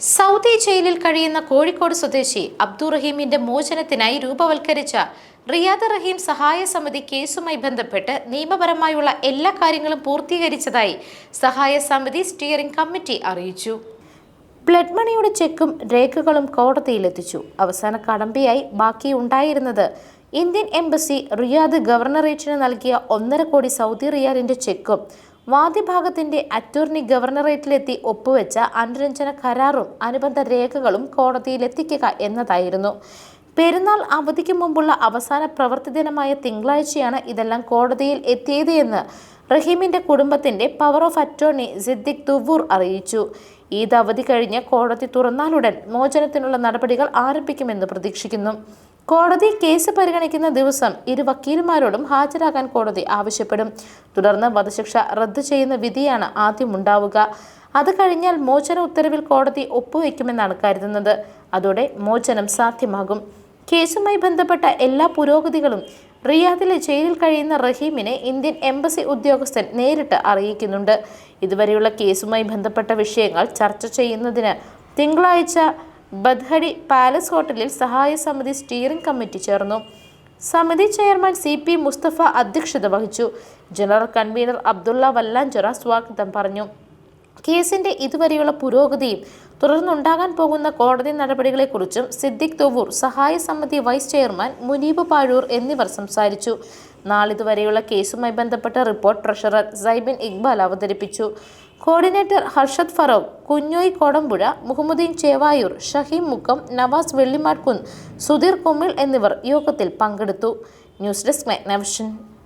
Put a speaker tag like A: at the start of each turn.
A: Saudi ജയിലിൽ കഴിയുന്ന കോഴിക്കോട് സ്വദേശി അബ്ദുറഹീമിന്റെ മോചനത്തിനായി രൂപവൽക്കരിച്ച റിയാദ് റഹീം സഹായ സമിതി കേസുമായി ബന്ധപ്പെട്ട് നിയമപരമായുള്ള എല്ലാ കാര്യങ്ങളും പൂർത്തീകരിച്ചതായി സഹായ സമിതി സ്റ്റിയറിംഗ് കമ്മിറ്റി അറിയിച്ചു. ബ്ലഡ് മണിയുടെ ചെക്കും രേഖകളും കോടതിയിലെത്തിച്ചു. അവസാന കടമ്പയായി ബാക്കി ഉണ്ടായിരുന്നത് ഇന്ത്യൻ എംബസി റിയാദ് ഗവർണറേറ്റിന് നൽകിയ ഒന്നര കോടി സൗദി റിയാലിന്റെ ചെക്കും വാദിഭാഗത്തിന്റെ അറ്റോർണി ഗവർണറേറ്റിലെത്തി ഒപ്പുവെച്ച അനുരഞ്ജന കരാറും അനുബന്ധ രേഖകളും കോടതിയിലെത്തിക്കുക എന്നതായിരുന്നു. പെരുന്നാൾ അവധിക്ക് മുമ്പുള്ള അവസാന പ്രവൃത്തി ദിനമായ തിങ്കളാഴ്ചയാണ് ഇതെല്ലാം കോടതിയിൽ എത്തിയത് എന്ന് റഹീമിന്റെ കുടുംബത്തിന്റെ power of attorney Siddique Thuvur അറിയിച്ചു. ഈദ് അവധി കഴിഞ്ഞ് കോടതി തുറന്നാലുടൻ മോചനത്തിനുള്ള നടപടികൾ ആരംഭിക്കുമെന്ന് പ്രതീക്ഷിക്കുന്നു. കോടതി കേസ് പരിഗണിക്കുന്ന ദിവസം ഇരു വക്കീലുമാരോടും ഹാജരാകാൻ കോടതി ആവശ്യപ്പെടും. തുടർന്ന് വധശിക്ഷ റദ്ദു ചെയ്യുന്ന വിധിയാണ് ആദ്യം ഉണ്ടാവുക അത് കഴിഞ്ഞാൽ മോചന ഉത്തരവിൽ കോടതി ഒപ്പുവെക്കുമെന്നാണ് കരുതുന്നത്. അതോടെ മോചനം സാധ്യമാകും. കേസുമായി ബന്ധപ്പെട്ട എല്ലാ പുരോഗതികളും റിയാദിലെ ജയിലിൽ കഴിയുന്ന റഹീമിനെ ഇന്ത്യൻ എംബസി ഉദ്യോഗസ്ഥൻ നേരിട്ട് അറിയിക്കുന്നുണ്ട്. ഇതുവരെയുള്ള കേസുമായി ബന്ധപ്പെട്ട വിഷയങ്ങൾ ചർച്ച ചെയ്യുന്നതിന് തിങ്കളാഴ്ച ബദ്ഹടി പാലസ് ഹോട്ടലിൽ സഹായ സമിതി സ്റ്റിയറിംഗ് കമ്മിറ്റി ചേർന്നു. സമിതി ചെയർമാൻ സി പി മുസ്തഫ അധ്യക്ഷത വഹിച്ചു. ജനറൽ കൺവീനർ അബ്ദുള്ള വല്ലാഞ്ചിറ സ്വാഗതം പറഞ്ഞു. കേസിന്റെ ഇതുവരെയുള്ള പുരോഗതിയും തുടർന്നുണ്ടാകാൻ പോകുന്ന കോടതി നടപടികളെക്കുറിച്ചും സിദ്ദിഖ് തൊവൂർ സഹായ സമിതി വൈസ് ചെയർമാൻ മുനീബ് പാഴൂർ എന്നിവർ സംസാരിച്ചു. നാളിതുവരെയുള്ള കേസുമായി ബന്ധപ്പെട്ട റിപ്പോർട്ട് ട്രഷറർ സൈബിൻ ഇക്ബാൽ അവതരിപ്പിച്ചു. കോർഡിനേറ്റർ ഹർഷദ് ഫറോവ് കുഞ്ഞോയ് കോടമ്പുഴ മുഹമ്മദീൻ ചേവായൂർ ഷഹീം മുക്കം നവാസ് വെള്ളിമാർക്കുന്ന് സുധീർ കുമിൾ എന്നിവർ യോഗത്തിൽ പങ്കെടുത്തു. News desk Magnavision.